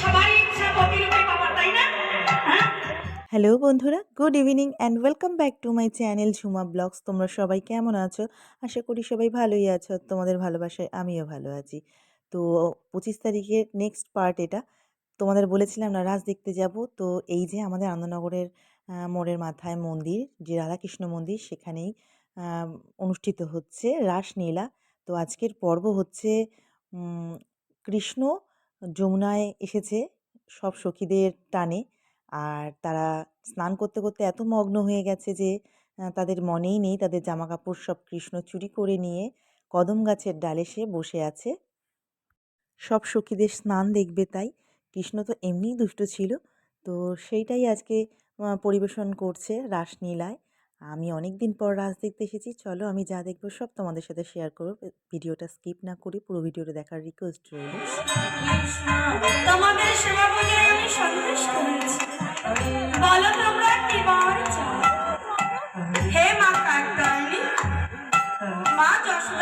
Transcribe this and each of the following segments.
হ্যাঁ হ্যালো বন্ধুরা, good evening and welcome back to my channel Jhuma blogs. তোমরা সবাই কেমন আছো? আশা করি সবাই ভালোই আছো, তোমাদের ভালোবাসায় আমিও ভালো আছি। তো পঁচিশ তারিখের নেক্সট পার্ট এটা। তোমাদের বলেছিলাম না, রাজ দেখতে যাব। তো এই যে আমাদের আনন্দনগরের মোড়ের মাথায় মন্দির, যে রাধাকৃষ্ণ মন্দির, সেখানেই অনুষ্ঠিত হচ্ছে রাসলীলা। তো আজকের পর্ব হচ্ছে কৃষ্ণ যমুনায় এসেছে সব সখীদের টানে। আর তারা স্নান করতে করতে এত মগ্ন হয়ে গেছে যে তাদের মনেই নেই। তাদের জামা কাপড় সব কৃষ্ণ চুরি করে নিয়ে কদম গাছের ডালে সে বসে আছে। সব সখীদের স্নান দেখবে তাই। কৃষ্ণ তো এমনিই দুষ্ট ছিল। তো সেইটাই আজকে পরিবেশন করছে রাসলীলায়। আমি অনেক দিন পর রাজ দেখতে এসেছি। চলো আমি যা দেখব সব তোমাদের সাথে শেয়ার করো ভিডিওটা স্কিপ না করে পুরো ভিডিওটা দেখার রিকোয়েস্ট রইল। তোমাদের সেবা পুজোয় আমি সন্তুষ্ট হয়েছি। বলো তোমরা কি বার হে মা কাকতায়নি মা যশোদা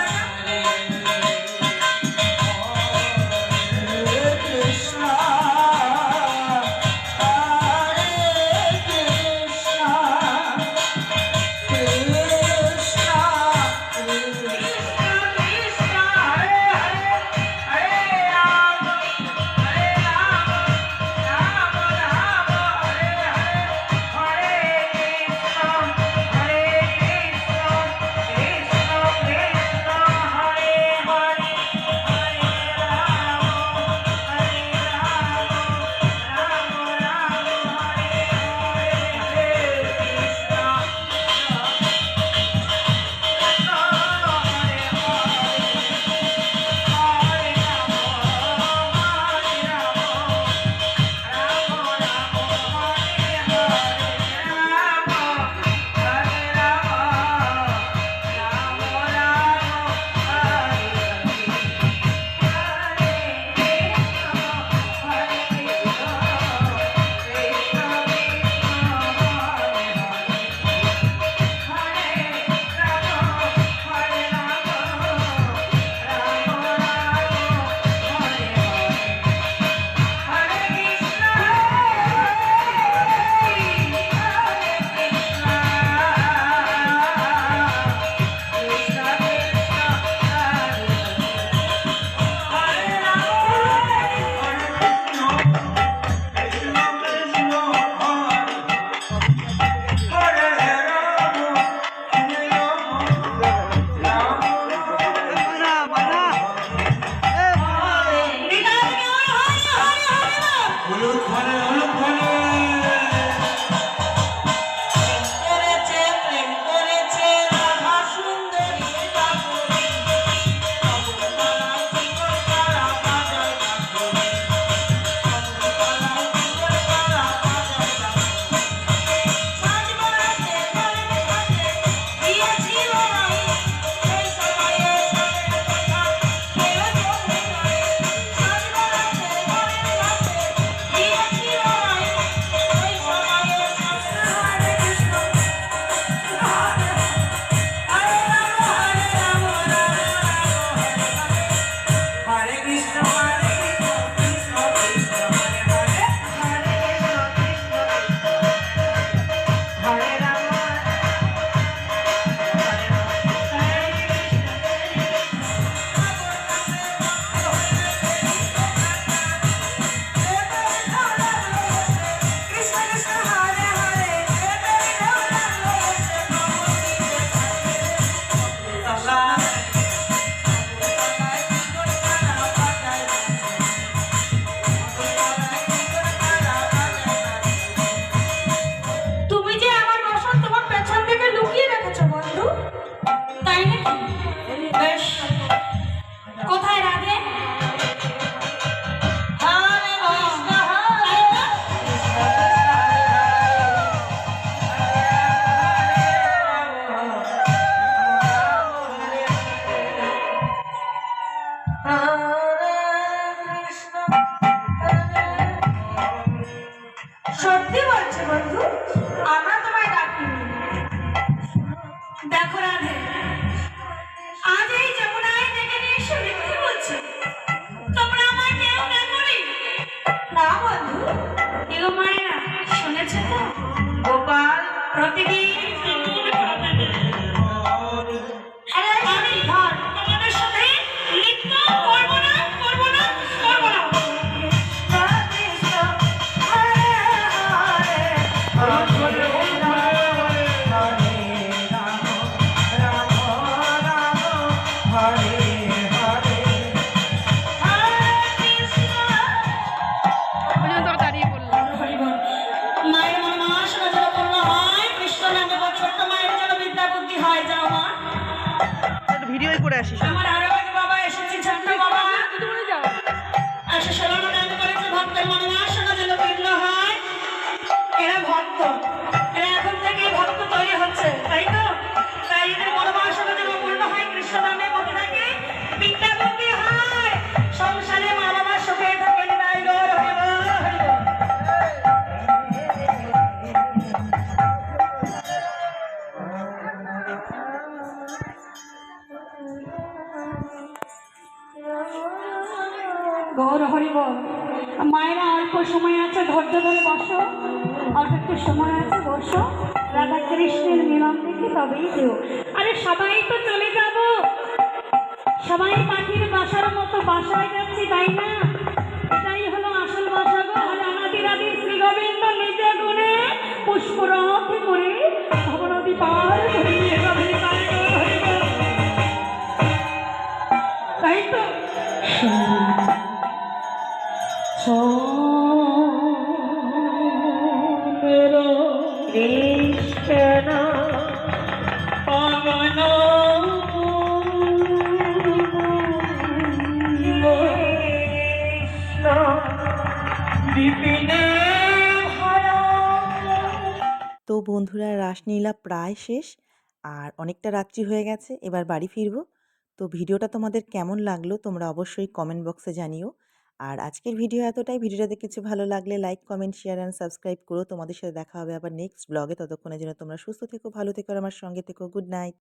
গোপাল প্রতিদিন আসি আমার আরও বাবা এসেছে ছোট্ট বাবা। আসে সময় আছে, ধৈর্য ধরে বসো। অল্প একটু সময় আছে, বসো। রাধা কৃষ্ণের মিলন দেখে তবেই যেও। আরে সবাই তো চলে যাব। সবাই পাখির বাসার মতো বাসায় যাচ্ছি, তাই না? এটাই হলো আসল বাসা গো। আর আনাদি রাধি শ্রী গোবিন্দ নিজে গুণে পুষ্পরথে করে ভবনদী পার তাই তো? তো বন্ধুরা, রাসলীলা প্রায় শেষ, আর অনেকটা রাত্রি হয়ে গেছে, এবার বাড়ি ফিরবো। তো ভিডিওটা তোমাদের কেমন লাগল তোমরা অবশ্যই কমেন্ট বক্সে জানিও। আর আজকের ভিডিও এতটাই। ভিডিওটাতে কিছু ভালো লাগলে like comment share and subscribe করো। তোমাদের সাথে দেখা হবে আবার নেক্সট ব্লগে ততক্ষণের জন্য তোমরা সুস্থ থেকো, ভালো থেকো আমার সঙ্গে থেকো। Good night